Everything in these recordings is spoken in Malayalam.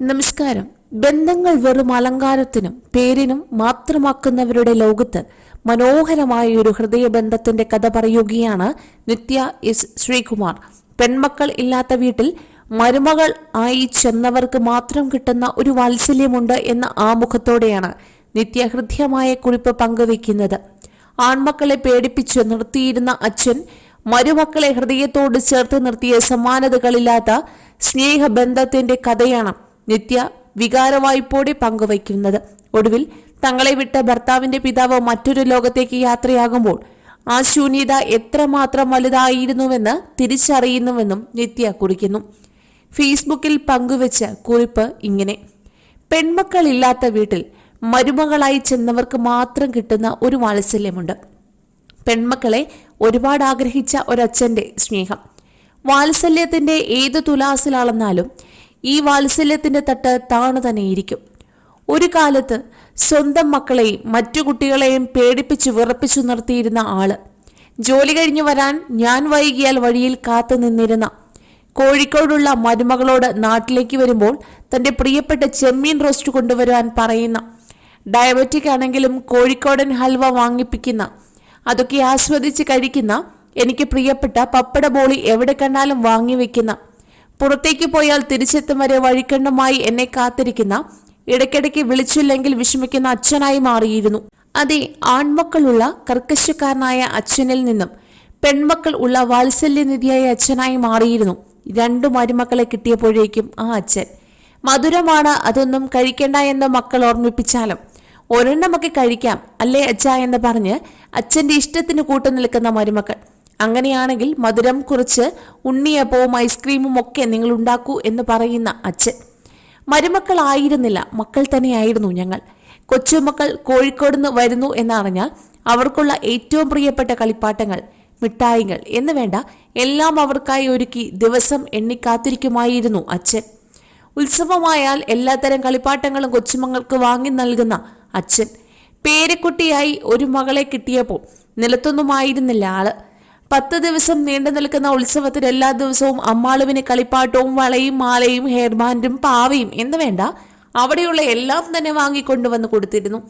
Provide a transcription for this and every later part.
നമസ്കാരം. ബന്ധങ്ങൾ വെറും അലങ്കാരത്തിനും പേരിനും മാത്രമാക്കുന്നവരുടെ ലോകത്ത് മനോഹരമായ ഒരു ഹൃദയബന്ധത്തിന്റെ കഥ പറയുകയാണ് നിത്യ എസ് ശ്രീകുമാർ. പെൺമക്കൾ ഇല്ലാത്ത വീട്ടിൽ മരുമകൾ ആയി ചെന്നവർക്ക് മാത്രം കിട്ടുന്ന ഒരു വാത്സല്യമുണ്ട് എന്ന ആമുഖത്തോടെയാണ് നിത്യ ഹൃദ്യമായ കുറിപ്പ് പങ്കുവയ്ക്കുന്നത്. ആൺമക്കളെ പേടിപ്പിച്ച് നിർത്തിയിരുന്ന അച്ഛൻ മരുമക്കളെ ഹൃദയത്തോട് ചേർത്ത് നിർത്തിയ സമാനതകളില്ലാത്ത സ്നേഹബന്ധത്തിന്റെ കഥയാണ് നിത്യ വികാരവായ്പോടെ പങ്കുവയ്ക്കുന്നത്. ഒടുവിൽ തങ്ങളെ വിട്ട ഭർത്താവിന്റെ പിതാവ് മറ്റൊരു ലോകത്തേക്ക് യാത്രയാകുമ്പോൾ ആ ശൂന്യത എത്രമാത്രം വലുതായിരുന്നുവെന്ന് തിരിച്ചറിയുന്നുവെന്നും നിത്യ കുറിക്കുന്നു. ഫേസ്ബുക്കിൽ പങ്കുവച്ച കുറിപ്പ് ഇങ്ങനെ. പെൺമക്കളില്ലാത്ത വീട്ടിൽ മരുമകളായി ചെന്നവർക്ക് മാത്രം കിട്ടുന്ന ഒരു വാത്സല്യമുണ്ട്. പെൺമക്കളെ ഒരുപാട് ആഗ്രഹിച്ച ഒരച്ഛന്റെ സ്നേഹം. വാത്സല്യത്തിന്റെ ഏത് തുലാസിലാളെന്നാലും ഈ വാത്സല്യത്തിന്റെ തട്ട് താണു തന്നെയിരിക്കും. ഒരു കാലത്ത് സ്വന്തം മക്കളെയും മറ്റു കുട്ടികളെയും പേടിപ്പിച്ച് വിറപ്പിച്ചു നിർത്തിയിരുന്ന ആൾ. ജോലി കഴിഞ്ഞു വരാൻ ഞാൻ വൈകിയാൽ വഴിയിൽ കാത്തു നിന്നിരുന്ന. കോഴിക്കോടുള്ള മരുമകളോട് നാട്ടിലേക്ക് വരുമ്പോൾ തന്റെ പ്രിയപ്പെട്ട ചെമ്മീൻ റോസ്റ്റ് കൊണ്ടുവരുവാൻ പറയുന്ന. ഡയബറ്റിക് ആണെങ്കിലും കോഴിക്കോടൻ ഹൽവ വാങ്ങിപ്പിക്കുന്ന. അതൊക്കെ ആസ്വദിച്ച് കഴിക്കുന്ന എനിക്ക് പ്രിയപ്പെട്ട പപ്പട ബോളി എവിടെ കണ്ടാലും വാങ്ങി വെക്കുന്ന. പുറത്തേക്ക് പോയാൽ തിരിച്ചെത്തും വരെ വഴിക്കണ്ണമായി എന്നെ കാത്തിരിക്കുന്ന ഇടയ്ക്കിടയ്ക്ക് വിളിച്ചില്ലെങ്കിൽ വിഷമിക്കുന്ന അച്ഛനായി മാറിയിരുന്നു. അതെ ആൺമക്കളുള്ള കർക്കശക്കാരനായ അച്ഛനിൽ നിന്നും പെൺമക്കൾ ഉള്ള വാത്സല്യനിധിയായ അച്ഛനായി മാറിയിരുന്നു. രണ്ടു മരുമക്കളെ കിട്ടിയപ്പോഴേക്കും ആ അച്ഛൻ. മധുരമാണ് അതൊന്നും കഴിക്കണ്ട എന്ന് മക്കൾ ഓർമ്മിപ്പിച്ചാലും ഒരെണ്ണമൊക്കെ കഴിക്കാം അല്ലേ അച്ഛ എന്ന് പറഞ്ഞ് അച്ഛന്റെ ഇഷ്ടത്തിന് കൂട്ടു നിൽക്കുന്ന മരുമക്കൾ. അങ്ങനെയാണെങ്കിൽ മധുരം കുറച്ച് ഉണ്ണിയപ്പവും ഐസ്ക്രീമും ഒക്കെ നിങ്ങൾ ഉണ്ടാക്കൂ എന്ന് പറയുന്ന അച്ഛൻ. മരുമക്കളായിരുന്നില്ല മക്കൾ തന്നെയായിരുന്നു ഞങ്ങൾ. കൊച്ചുമക്കൾ കോഴിക്കോട് നിന്ന് വരുന്നു എന്നറിഞ്ഞാൽ അവർക്കുള്ള ഏറ്റവും പ്രിയപ്പെട്ട കളിപ്പാട്ടങ്ങൾ മിഠായികൾ എന്ന് വേണ്ട എല്ലാം അവർക്കായി ഒരുക്കി ദിവസം എണ്ണിക്കാത്തിരിക്കുമായിരുന്നു അച്ഛൻ. ഉത്സവമായാൽ എല്ലാത്തരം കളിപ്പാട്ടങ്ങളും കൊച്ചുമങ്ങൾക്ക് വാങ്ങി നൽകുന്ന അച്ഛൻ. പേരക്കുട്ടിയായി ഒരു മകളെ കിട്ടിയപ്പോൾ നിലത്തൊന്നുമായിരുന്നില്ല ആൾ. പത്ത് ദിവസം നീണ്ടു നിൽക്കുന്ന ഉത്സവത്തിൽ എല്ലാ ദിവസവും അമ്മാളുവിന് കളിപ്പാട്ടവും വളയും മാലയും ഹെയർബാൻഡും പാവയും എന്ന് വേണ്ട അവിടെയുള്ള എല്ലാം തന്നെ വാങ്ങിക്കൊണ്ടുവന്ന് കൊടുത്തിരുന്നു.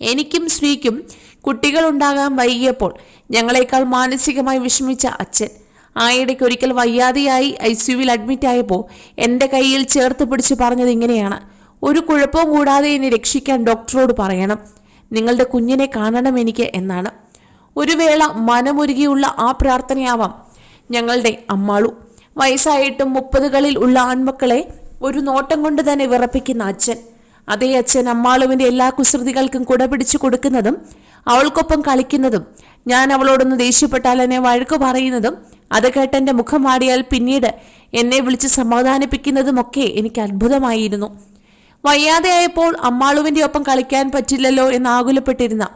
എനിക്കും ശ്രീക്കും കുട്ടികൾ ഉണ്ടാകാൻ വൈകിയപ്പോൾ ഞങ്ങളെക്കാൾ മാനസികമായി വിഷമിച്ച അച്ഛൻ. ആയിടയ്ക്ക് ഒരിക്കൽ വയ്യാതെയായി ഐ സിയുവിൽ അഡ്മിറ്റ് ആയപ്പോൾ എന്റെ കയ്യിൽ ചേർത്ത് പിടിച്ച് പറഞ്ഞത് ഇങ്ങനെയാണ്. ഒരു കുഴപ്പവും കൂടാതെ എന്നെ രക്ഷിക്കാൻ ഡോക്ടറോട് പറയണം. നിങ്ങളുടെ കുഞ്ഞിനെ കാണണം എനിക്ക് എന്നാണ്. ഒരു വേള മനമൊരുകിയുള്ള ആ പ്രാർത്ഥനയാവാം. ഞങ്ങളുടെ അമ്മാളു വയസ്സായിട്ടും മുപ്പതുകളിൽ ഉള്ള ആൺമക്കളെ ഒരു നോട്ടം കൊണ്ട് തന്നെ വിറപ്പിക്കുന്ന അച്ഛൻ. അതേ അച്ഛൻ അമ്മാളുവിന്റെ എല്ലാ കുസൃതികൾക്കും കുട പിടിച്ചു കൊടുക്കുന്നതും അവൾക്കൊപ്പം കളിക്കുന്നതും ഞാൻ അവളോടൊന്ന് ദേഷ്യപ്പെട്ടാൽ എന്നെ വഴക്കു പറയുന്നതും അത് കേട്ട് മുഖം മാടിയാൽ പിന്നീട് എന്നെ വിളിച്ച് സമാധാനിപ്പിക്കുന്നതുമൊക്കെ എനിക്ക് അത്ഭുതമായിരുന്നു. വയ്യാതെയായപ്പോൾ അമ്മാളുവിന്റെ ഒപ്പം കളിക്കാൻ പറ്റില്ലല്ലോ എന്ന് ആകുലപ്പെട്ടിരുന്ന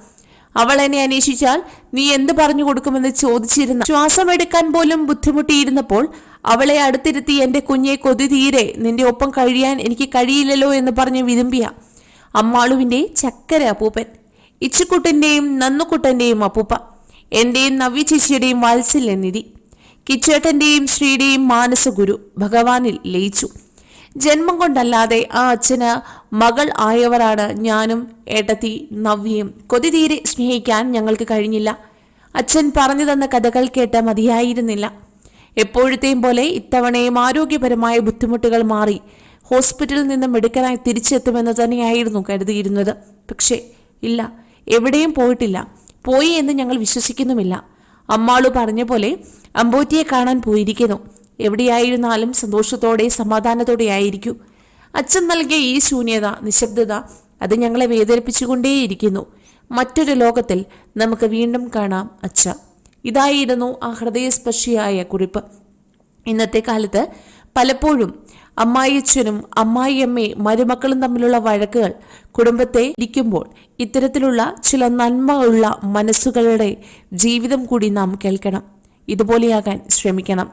അവൾ എന്നെ അന്വേഷിച്ചാൽ നീ എന്ത് പറഞ്ഞു കൊടുക്കുമെന്ന് ചോദിച്ചിരുന്ന ശ്വാസമെടുക്കാൻ പോലും ബുദ്ധിമുട്ടിയിരുന്നപ്പോൾ അവളെ അടുത്തിരുത്തി എന്റെ കുഞ്ഞെ കൊതി തീരെ നിന്റെ ഒപ്പം കഴിയാൻ എനിക്ക് കഴിയില്ലല്ലോ എന്ന് പറഞ്ഞ് വിതുമ്പിയ അമ്മാളുവിന്റെ ചക്കര അപ്പൂപ്പൻ. ഇച്ചുക്കുട്ടന്റെയും നന്നുക്കുട്ടന്റെയും അപ്പൂപ്പ. എന്റെയും നവ്യ ചേച്ചിയുടെയും വാത്സല്യനിധി. കിച്ചേട്ടന്റെയും ശ്രീയുടെയും മാനസഗുരു ഭഗവാനിൽ ലയിച്ചു. ജന്മം കൊണ്ടല്ലാതെ ആ അച്ഛന് മകൾ ആയവരാണ് ഞാനും ഏട്ടത്തി നവ്യയും. കൊതി തീരെ സ്നേഹിക്കാൻ ഞങ്ങൾക്ക് കഴിഞ്ഞില്ല. അച്ഛൻ പറഞ്ഞു തന്ന കഥകൾ കേട്ട് മതിയായിരുന്നില്ല. എപ്പോഴത്തെയും പോലെ ഇത്തവണയും ആരോഗ്യപരമായ ബുദ്ധിമുട്ടുകൾ മാറി. ഹോസ്പിറ്റലിൽ നിന്നും മെഡിക്കലായി തിരിച്ചെത്തുമെന്ന് തന്നെയായിരുന്നു കരുതിയിരുന്നത്. പക്ഷേ ഇല്ല എവിടെയും പോയിട്ടില്ല. പോയി എന്ന് ഞങ്ങൾ വിശ്വസിക്കുന്നുമില്ല. അമ്മാളു പറഞ്ഞ പോലെ അമ്പോറ്റിയെ കാണാൻ പോയിരിക്കുന്നു. എവിടെയായിരുന്നാലും സന്തോഷത്തോടെ സമാധാനത്തോടെ ആയിരിക്കൂ. അച്ഛൻ നൽകിയ ഈ ശൂന്യത നിശബ്ദത അത് ഞങ്ങളെ വേദനിപ്പിച്ചുകൊണ്ടേയിരിക്കുന്നു. മറ്റൊരു ലോകത്തിൽ നമുക്ക് വീണ്ടും കാണാം അച്ഛ. ഇതായിരുന്നു ആ ഹൃദയസ്പർശിയായ കുറിപ്പ്. ഇന്നത്തെ കാലത്ത് പലപ്പോഴും അമ്മായിയച്ഛനും അമ്മായിയമ്മയും മരുമക്കളും തമ്മിലുള്ള വഴക്കുകൾ കുടുംബത്തെ ഇരിക്കുമ്പോൾ ഇത്തരത്തിലുള്ള ചില നന്മയുള്ള മനസ്സുകളുടെ ജീവിതം കൂടി നാം കേൾക്കണം. ഇതുപോലെയാകാൻ ശ്രമിക്കണം.